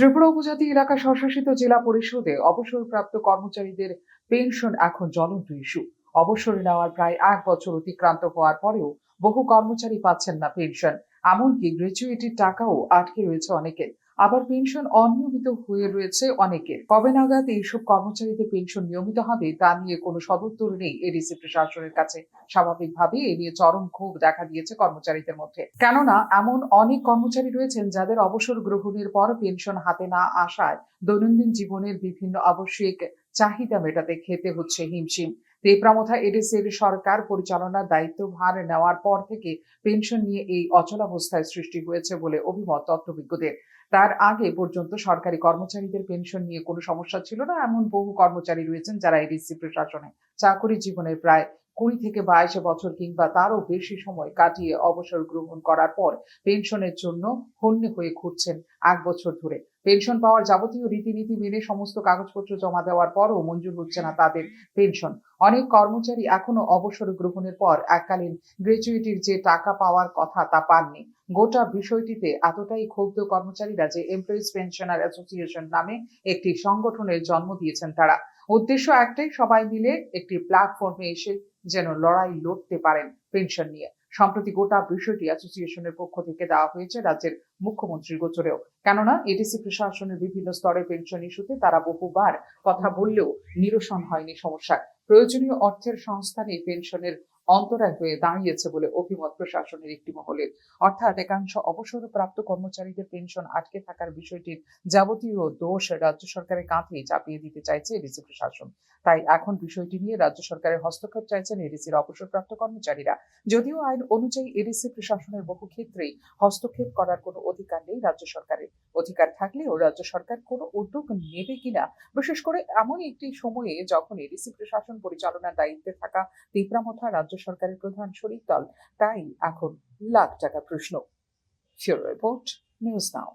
ত্রিপুরা উপজাতি এলাকা স্বশাসিত জেলা পরিষদে অবসরপ্রাপ্ত কর্মচারীদের পেনশন এখন জ্বলন্ত ইস্যু। অবসর নেওয়ার প্রায় এক বছর অতিক্রান্ত হওয়ার পরেও বহু কর্মচারী পাচ্ছেন না পেনশন। এমনকি গ্র্যাচুইটির টাকাও আটকে রয়েছে অনেকের। আবার পেনশন অনিয়মিত হয়ে রয়েছে অনেকের। কবে নাগাদ এইসব কর্মচারীদের পেনশন নিয়মিত হবে তা নিয়ে কোনো সদুত্তর নেই এডিসি প্রশাসনের কাছে। স্বাভাবিকভাবে এ নিয়ে চরম ক্ষোভ দেখা দিয়েছে কর্মচারীদের মধ্যে। কেননা, এমন অনেক কর্মচারী রয়েছেন যাদের অবসর গ্রহণের পর পেনশন হাতে না আসায় দৈনন্দিন জীবনের বিভিন্ন আবশ্যিক চাহিদা মেটাতে খেতে হচ্ছে হিমশিম। তেপ্রামথা এডিসির সরকার পরিচালনার দায়িত্বভার নেওয়ার পর থেকে পেনশন নিয়ে এই অচলাবস্থায় সৃষ্টি হয়েছে বলে অভিমত তত্ত্ববিজ্ঞদের তার আগে পর্যন্ত সরকারি কর্মচারীদের পেনশন নিয়ে কোনো সমস্যা ছিল না, এমন বহু কর্মচারী রয়েছেন যারা এডিসি প্রশাসনে চাকরি জীবনের প্রায় কুড়ি থেকে বাইশ বছর কিংবা তারও বেশি সময় কাটিয়ে অবসর গ্রহণ করার পর পেনশনের জন্য হন্যে হয়ে ঘুরছেন এক বছর ধরে। পেনশন পাওয়ার যাবতীয় রীতিনীতি মেনে সমস্ত কাগজপত্র জমা দেওয়ার পরও মঞ্জুর হচ্ছে না তাদের পেনশন। অনেক কর্মচারী এখনও অবসর গ্রহণের পর এককালীন গ্র্যাচুইটির যে টাকা পাওয়ার কথা তা পাননি। গোটা বিষয়টিতে এতটাই ক্ষুব্ধ কর্মচারীরা যে এমপ্লয়িজ পেনশনার অ্যাসোসিয়েশন নামে একটি সংগঠনের জন্ম দিয়েছেন তারা। উদ্দেশ্য একটাই, সবাই মিলে একটি প্ল্যাটফর্মে এসে যেন লড়াই লড়তে পারেন পেনশন নিয়ে। সম্প্রতি গোটা বিষয়টি অ্যাসোসিয়েশনের পক্ষ থেকে দেওয়া হয়েছে রাজ্যের মুখ্যমন্ত্রীর গোচরেও। কেননা এডিসি প্রশাসনের বিভিন্ন স্তরে পেনশন ইস্যুতে তারা বহুবার কথা বললেও নিরসন হয়নি সমস্যা প্রয়োজনীয় অর্থের সংস্থানে পেনশনের অন্তরায় হয়ে দাঁড়িয়েছে বলে অভিমত প্রশাসনের একটি মহলের অর্থাৎ একাংশ অবসরপ্রাপ্ত কর্মচারীদের পেনশন আটকে থাকার বিষয়টির যাবতীয় দোষ রাজ্য সরকারের কাঁধেই চাপিয়ে দিতে চাইছে এডিসি প্রশাসন। তাই এখন বিষয়টি নিয়ে রাজ্য সরকারের হস্তক্ষেপ চাইছেন এডিসির অবসরপ্রাপ্ত কর্মচারীরা। যদিও আইন অনুযায়ী এডিসি প্রশাসনের বহু ক্ষেত্রেই হস্তক্ষেপ করার কোনো অধিকার নেই রাজ্য সরকারের। অধিকার থাকলেও রাজ্য সরকার কোনো উদ্যোগ নেবে কিনা, বিশেষ করে এমন একটি সময়ে যখন এডিসি প্রশাসন পরিচালনার দায়িত্বে থাকা তিপ্রামথা রাজ্য সরকারের প্রধান শরিক দল। তাই এখন লাখ টাকা প্রশ্ন। Report news now.